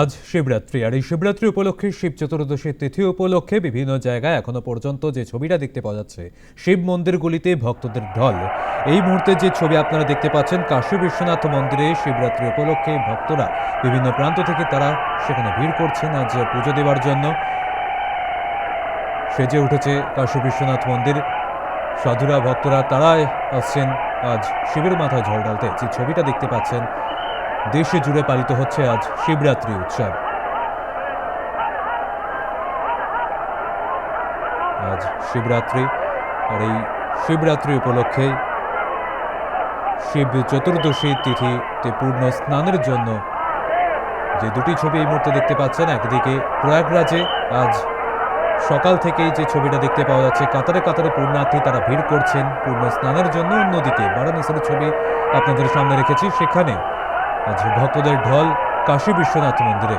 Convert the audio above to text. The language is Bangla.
আজ শিবরাত্রি, আর এই শিবরাত্রি উপলক্ষে শিব চতুর্দশীর তিথি উপলক্ষে বিভিন্ন জায়গায় এখনও পর্যন্ত যে ছবিটা দেখতে পাওয়া যাচ্ছে, শিব মন্দিরগুলিতে ভক্তদের ঢল। এই মুহূর্তে যে ছবি আপনারা দেখতে পাচ্ছেন, কাশী বিশ্বনাথ মন্দিরে শিবরাত্রি উপলক্ষে ভক্তরা বিভিন্ন প্রান্ত থেকে তারা সেখানে ভিড় করছেন আজ পুজো দেওয়ার জন্য। সেজে উঠেছে কাশী বিশ্বনাথ মন্দির। সাধুরা, ভক্তরা, তারাই আসছেন আজ শিবের মাথায় জল ঢালতে। যে ছবিটা দেখতে পাচ্ছেন দেশে জুড়ে পালিত হচ্ছে আজ শিবরাত্রি উৎসব। আজ শিবরাত্রি, আর এই শিবরাত্রি উপলক্ষে শিব চতুর্দশী তিথিতে পূর্ণ স্নানের জন্য যে দুটি ছবি এই মুহূর্তে দেখতে পাচ্ছেন, একদিকে প্রয়াগরাজে আজ সকাল থেকেই যে ছবিটা দেখতে পাওয়া যাচ্ছে, কাতারে কাতারে পূর্ণার্থী তারা ভিড় করছেন পূর্ণ স্নানের জন্য। অন্যদিকে বারাণসীর ছবি আপনাদের সামনে রেখেছি, সেখানে আজ ভক্তদের ঢল কাশী বিশ্বনাথ মন্দিরে।